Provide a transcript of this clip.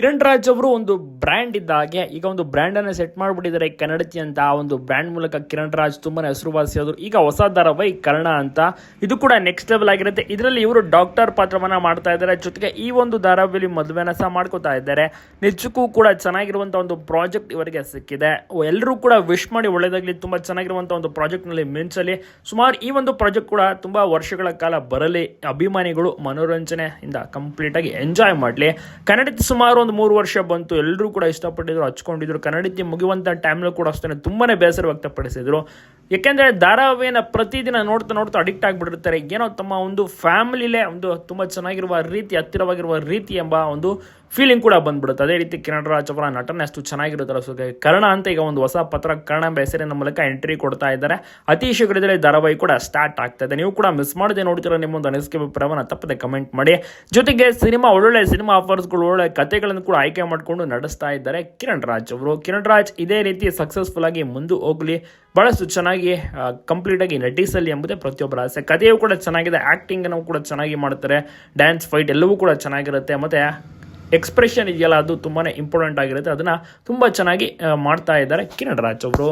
ಕಿರಣ್ ರಾಜ್ ಅವರು ಒಂದು ಬ್ರ್ಯಾಂಡ್ ಇದ್ದ ಹಾಗೆ, ಈಗ ಒಂದು ಬ್ರ್ಯಾಂಡ್ ಅನ್ನ ಸೆಟ್ ಮಾಡಿಬಿಟ್ಟಿದ್ದಾರೆ ಕನ್ನಡತಿ ಅಂತ. ಆ ಒಂದು ಬ್ರ್ಯಾಂಡ್ ಮೂಲಕ ಕಿರಣ್ ರಾಜ್ ತುಂಬಾನೇ ಹೆಸರುವಾಸಿಯಾದ್ರು. ಈಗ ಹೊಸ ಧಾರಾವಾಹಿ ಕರ್ಣ ಅಂತ. ಇದು ಕೂಡ ನೆಕ್ಸ್ಟ್ ಲೆವೆಲ್ ಆಗಿರುತ್ತೆ. ಇದರಲ್ಲಿ ಇವರು ಡಾಕ್ಟರ್ ಪಾತ್ರವನ್ನ ಮಾಡ್ತಾ ಇದ್ದಾರೆ. ಜೊತೆಗೆ ಈ ಒಂದು ಧಾರಾವಾಹಿಯಲ್ಲಿ ಮದುವೆನ ಸಹ ಮಾಡ್ಕೋತಾ ಇದ್ದಾರೆ. ನಿಜಕ್ಕೂ ಕೂಡ ಚೆನ್ನಾಗಿರುವಂತ ಒಂದು ಪ್ರಾಜೆಕ್ಟ್ ಇವರಿಗೆ ಸಿಕ್ಕಿದೆ. ಎಲ್ಲರೂ ಕೂಡ ವಿಶ್ ಮಾಡಿ ಒಳ್ಳೇದಾಗ್ಲಿ. ತುಂಬಾ ಚೆನ್ನಾಗಿರುವಂತ ಒಂದು ಪ್ರಾಜೆಕ್ಟ್ನಲ್ಲಿ ಮಿಂಚಲಿ ಸುಮಾರು ಈ ಒಂದು ಪ್ರಾಜೆಕ್ಟ್ ಕೂಡ ತುಂಬಾ ವರ್ಷಗಳ ಕಾಲ ಬರಲಿ. ಅಭಿಮಾನಿಗಳು ಮನೋರಂಜನೆಯಿಂದ ಕಂಪ್ಲೀಟ್ ಆಗಿ ಎಂಜಾಯ್ ಮಾಡಲಿ. ಕನ್ನಡತಿ ಸುಮಾರು ಒಂದು ಮೂರು ವರ್ಷ ಬಂತು ಎಲ್ಲರೂ ಕೂಡ ಇಷ್ಟಪಟ್ಟಿದ್ರು, ಹಚ್ಕೊಂಡಿದ್ರು. ಕನ್ನಡತಿ ಮುಗಿಯುವಂಥ ಟೈಮ್ನಲ್ಲೂ ಕೂಡ ಅಷ್ಟೇ ತುಂಬಾನೇ ಬೇಸರ ವ್ಯಕ್ತಪಡಿಸಿದ್ರು. ಯಾಕೆಂದ್ರೆ ಧಾರಾವಾಹಿನ ಪ್ರತಿದಿನ ನೋಡ್ತಾ ನೋಡ್ತಾ ಅಡಿಕ್ಟ್ ಆಗಿಬಿಟ್ಟಿರ್ತಾರೆ. ಏನೋ ತಮ್ಮ ಒಂದು ಫ್ಯಾಮಿಲಿಲೇ ಒಂದು ತುಂಬ ಚೆನ್ನಾಗಿರುವ ರೀತಿ, ಹತ್ತಿರವಾಗಿರುವ ರೀತಿ ಎಂಬ ಒಂದು ಫೀಲಿಂಗ್ ಕೂಡ ಬಂದ್ಬಿಡುತ್ತೆ. ಅದೇ ರೀತಿ ಕಿರಣ್ ರಾಜ್ ಅವರ ನಟನೆ ಅಷ್ಟು ಚೆನ್ನಾಗಿರುತ್ತಲ್ಲ. ಸೊ ಕರ್ಣ ಅಂತ ಈಗ ಒಂದು ಹೊಸ ಪತ್ರ ಕರ್ಣ ಎಂಬ ಹೆಸರಿನ ಮೂಲಕ ಎಂಟ್ರಿ ಕೊಡ್ತಾ ಇದ್ದಾರೆ. ಅತಿ ಶೀಘ್ರದಲ್ಲಿ ಧಾರಾವಾಹಿ ಕೂಡ ಸ್ಟಾರ್ಟ್ ಆಗ್ತಾ ಇದೆ. ನೀವು ಕೂಡ ಮಿಸ್ ಮಾಡದೆ ನೋಡ್ತಿರೋ ನಿಮ್ಮ ಒಂದು ಅನಿಸಿಕೆ ಅಭಿಪ್ರಾಯವನ್ನು ತಪ್ಪದೆ ಕಮೆಂಟ್ ಮಾಡಿ. ಜೊತೆಗೆ ಸಿನಿಮಾ, ಒಳ್ಳೊಳ್ಳೆ ಸಿನಿಮಾ ಆಫರ್ಸ್ಗಳು ಒಳ್ಳೆ ಕಥೆಗಳನ್ನು ಕೂಡ ಆಯ್ಕೆ ಮಾಡಿಕೊಂಡು ನಡೆಸ್ತಾ ಇದ್ದಾರೆ ಕಿರಣ್ ರಾಜ್ ಅವರು. ಕಿರಣ್ ರಾಜ್ ಇದೇ ರೀತಿ ಸಕ್ಸಸ್ಫುಲ್ ಆಗಿ ಮುಂದೆ ಹೋಗಲಿ. ಬಹಳಷ್ಟು ಚೆನ್ನಾಗಿ ಕಂಪ್ಲೀಟ್ ಆಗಿ ನಟಿಸಲಿ ಎಂಬುದೇ ಪ್ರತಿಯೊಬ್ಬರ ಆಸೆ. ಕಥೆಯು ಕೂಡ ಚೆನ್ನಾಗಿದೆ ಆಕ್ಟಿಂಗ್ ಕೂಡ ಚೆನ್ನಾಗಿ ಮಾಡ್ತಾರೆ. ಡ್ಯಾನ್ಸ್ ಫೈಟ್ ಎಲ್ಲವೂ ಕೂಡ ಚೆನ್ನಾಗಿರುತ್ತೆ. ಮತ್ತೆ ಎಕ್ಸ್ಪ್ರೆಷನ್ ಇದೆಯಲ್ಲ, ಅದು ತುಂಬಾ ಇಂಪಾರ್ಟೆಂಟ್ ಆಗಿರುತ್ತೆ. ಅದನ್ನ ತುಂಬಾ ಚೆನ್ನಾಗಿ ಮಾಡ್ತಾ ಇದ್ದಾರೆ ಕಿರಣ್ ರಾಜ್ ಅವರು.